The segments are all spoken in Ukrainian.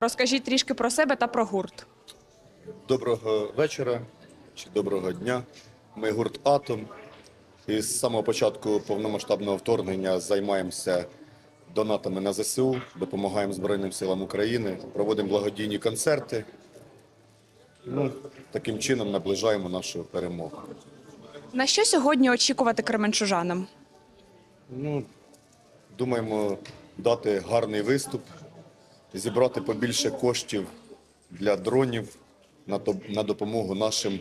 Розкажіть трішки про себе та про гурт. Доброго вечора чи доброго дня. Ми гурт Атом. І з самого початку повномасштабного вторгнення займаємося донатами на ЗСУ, допомагаємо Збройним силам України, проводимо благодійні концерти. Ну, таким чином наближаємо нашу перемогу. На що сьогодні очікувати кременчужанам? Ну, думаємо дати гарний виступ, зібрати побільше коштів для дронів на, доп- на допомогу нашим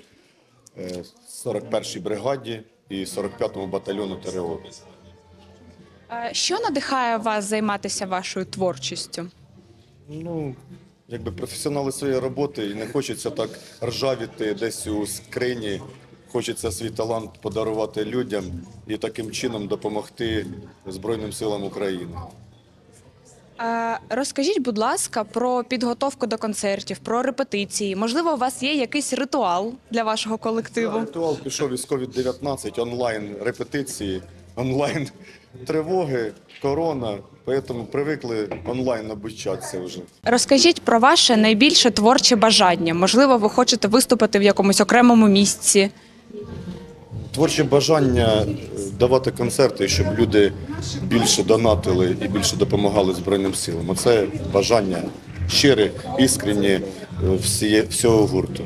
е, 41-й бригаді і 45-му батальйону ТРО. Е, Що надихає вас займатися вашою творчістю? Ну, якби професіонали своєї роботи і не хочеться так ржавіти десь у скрині. Хочеться свій талант подарувати людям і таким чином допомогти Збройним силам України. Розкажіть, будь ласка, про підготовку до концертів, про репетиції. Можливо, у вас є якийсь ритуал для вашого колективу? Ритуал пішов із COVID-19, онлайн репетиції, онлайн тривоги, корона. Тому привикли онлайн обучатися вже. Розкажіть про ваше найбільше творче бажання. Можливо, ви хочете виступити в якомусь окремому місці. Творче бажання е, давати концерти, щоб люди більше донатили і більше допомагали Збройним силам. Оце бажання щире, іскренні е, всього гурту.